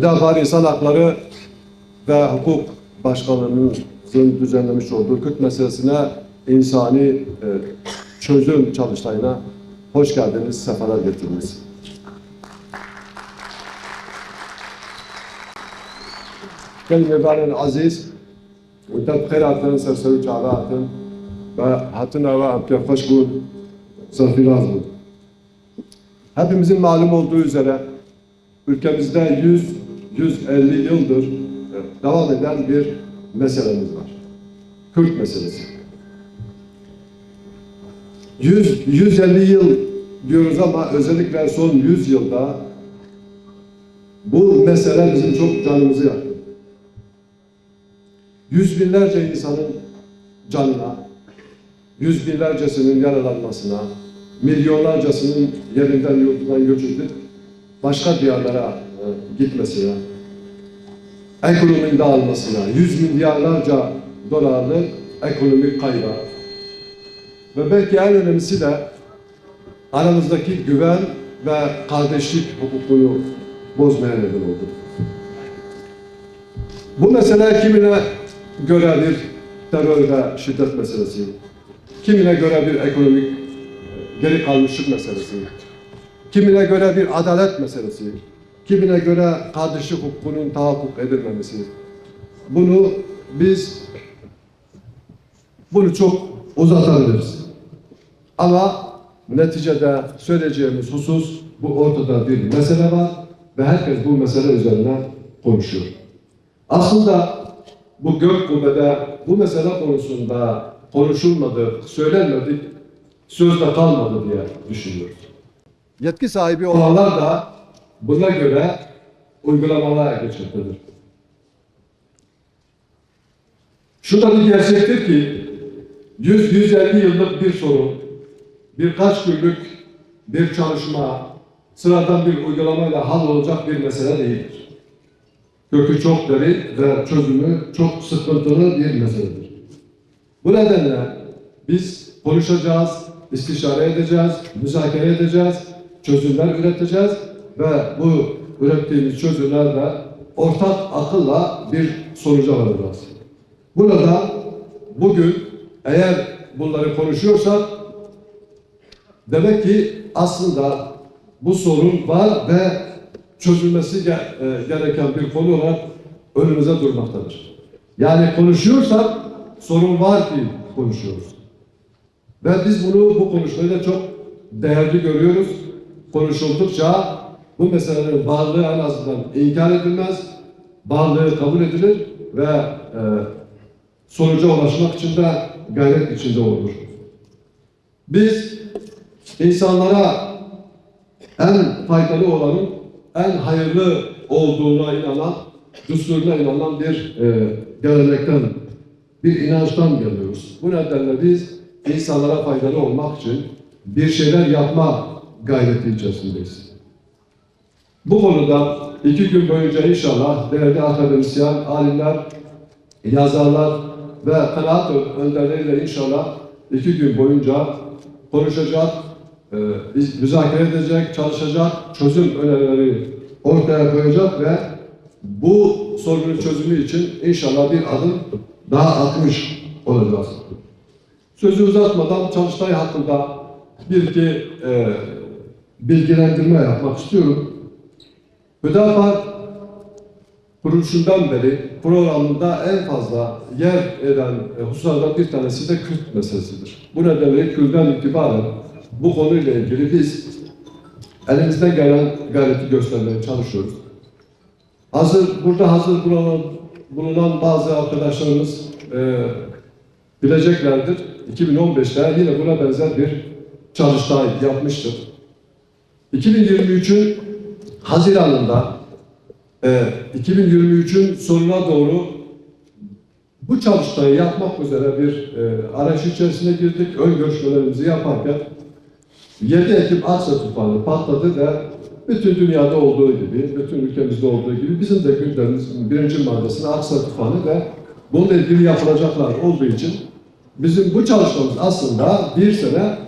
Müdafaa İnsan Hakları ve Hukuk Başkanlığı'nın düzenlemiş olduğu Kürt meselesine insani e, çözüm çalıştayına hoş geldiniz, sefalar getirdiniz. Kelimelerin aziz, و te bixêr hatin serserû çara hatin ve em pê xweş bûn, serfiraz bûn. Hepimizin malum olduğu üzere ülkemizde 100 150 yıldır devam eden bir meselemiz var. Kürt meselesi. 100 150 yıl diyoruz ama özellikle son 100 yılda bu mesele bizim çok canımızı yaktı. Yüz binlerce insanın canına, yüz binlercesinin yaralanmasına, milyonlarcasının yerinden yurtundan göç başka diyarlara gitmesine, ekonominin dağılmasına, yüz milyarlarca dolarlık ekonomik kayba ve belki en önemlisi de aramızdaki güven ve kardeşlik hukukunu bozmaya neden oldu. Bu mesele kimine göre bir terör ve şiddet meselesi, kimine göre bir ekonomik e, geri kalmışlık meselesi, kimine göre bir adalet meselesi, kimine göre kardeşlik hukukunun tahakkuk edilmemesi. Bunu biz bunu çok uzatabiliriz. Ama neticede söyleyeceğimiz husus bu ortada bir mesele var ve herkes bu mesele üzerine konuşuyor. Aslında bu gök kubbede bu mesele konusunda konuşulmadı, söylenmedi, sözde kalmadı diye düşünüyoruz. Yetki sahibi olanlar da buna göre uygulamalara geçmektedir. Şu da bir gerçektir ki 100-150 yıllık bir sorun, birkaç günlük bir çalışma, sıradan bir uygulamayla hal olacak bir mesele değildir. Kökü çok derin ve çözümü çok sıkıntılı bir meseledir. Bu nedenle biz konuşacağız, istişare edeceğiz, müzakere edeceğiz, çözümler üreteceğiz ve bu ürettiğimiz çözümlerle ortak akılla bir sonuca varacağız. Burada bugün eğer bunları konuşuyorsak demek ki aslında bu sorun var ve çözülmesi e, gereken bir konu olarak önümüze durmaktadır. Yani konuşuyorsak sorun var ki konuşuyoruz. Ve biz bunu bu konuşmayı da çok değerli görüyoruz. Konuşuldukça bu meselelerin varlığı en azından inkar edilmez, varlığı kabul edilir ve e, sonuca ulaşmak için de gayret içinde olur. Biz insanlara en faydalı olanın en hayırlı olduğuna inanan, düsturuna inanan bir e, gelenekten, bir inançtan geliyoruz. Bu nedenle biz insanlara faydalı olmak için bir şeyler yapma gayreti içerisindeyiz. Bu konuda iki gün boyunca inşallah değerli akademisyen, alimler, yazarlar ve kanaat önderleriyle inşallah iki gün boyunca konuşacak, e, müzakere edecek, çalışacak, çözüm önerileri ortaya koyacak ve bu sorunun çözümü için inşallah bir adım daha atmış olacağız. Sözü uzatmadan Çalıştay hakkında bir iki e, bilgilendirme yapmak istiyorum. Hüdapar kuruluşundan beri programında en fazla yer eden e, hususlardan bir tanesi de Kürt meselesidir. Bu nedenle Kürt'ten itibaren bu konuyla ilgili biz elimizden gelen gayreti göstermeye çalışıyoruz. Hazır burada hazır bulunan, bulunan bazı arkadaşlarımız e, bileceklerdir. 2015'te yine buna benzer bir çalıştay yapmıştır. 2023'ün Haziran'ında e, 2023'ün sonuna doğru bu çalışmayı yapmak üzere bir e, arayış içerisine girdik. Ön görüşmelerimizi yaparken 7 Ekim Aksa tufanı patladı ve bütün dünyada olduğu gibi, bütün ülkemizde olduğu gibi bizim de gündemimizin birinci maddesine Aksa tufanı ve bununla ilgili yapılacaklar olduğu için bizim bu çalışmamız aslında bir sene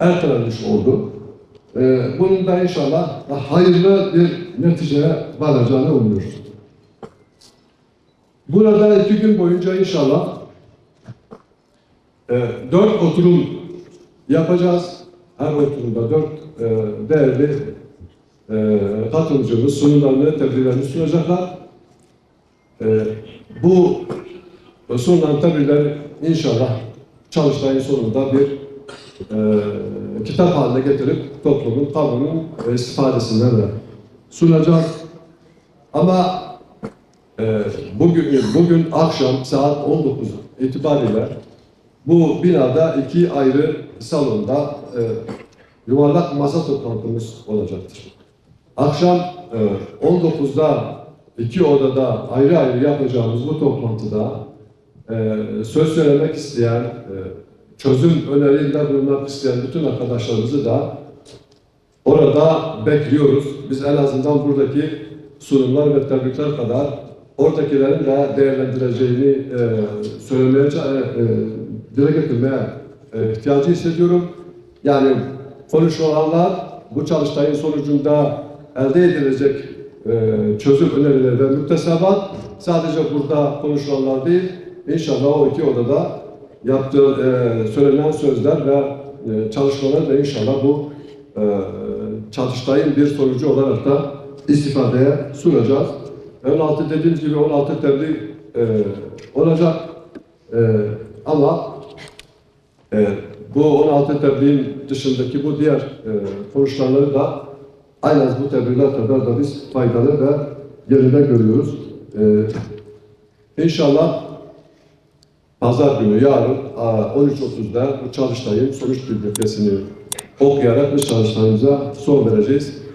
ertelenmiş oldu. Ee, bunun da inşallah hayırlı bir neticeye varacağını umuyoruz. Burada iki gün boyunca inşallah e, dört oturum yapacağız. Her oturumda dört e, değerli e, katılımcımız sunumlarını, tebliğlerini sunacaklar. E, bu sunulan tebliğler inşallah çalıştayın sonunda bir e, kitap haline getirip toplumun, kamunun e, istifadesine de sunacağız. Ama e, bugün bugün akşam saat 19 itibariyle bu binada iki ayrı salonda e, yuvarlak masa toplantımız olacaktır. Akşam e, 19'da iki odada ayrı ayrı yapacağımız bu toplantıda e, söz söylemek isteyen, e, çözüm önerilerinde bulunmak isteyen bütün arkadaşlarımızı da orada bekliyoruz. Biz en azından buradaki sunumlar ve tebrikler kadar oradakilerin de değerlendireceğini e, söylemeye, e, e, dile getirmeye e, ihtiyacı hissediyorum. Yani konuşulanlar bu çalıştayın sonucunda elde edilecek e, çözüm önerileri ve müktesebat sadece burada konuşulanlar değil, inşallah o iki odada yaptığı e, söylenen sözler ve e, çalışmalar da inşallah bu e, çalıştayın bir sonucu olarak da istifadeye sunacağız. 16 dediğimiz gibi 16 tebliğ e, olacak. E, ama e, bu 16 tebliğin dışındaki bu diğer e, konuşmaları da aynen bu tebliğler kadar da biz faydalı ve yerinde görüyoruz. E, inşallah Pazar günü yarın a, 13.30'da bu çalıştayın sonuç bildirgesini okuyarak biz çalıştayımıza son vereceğiz.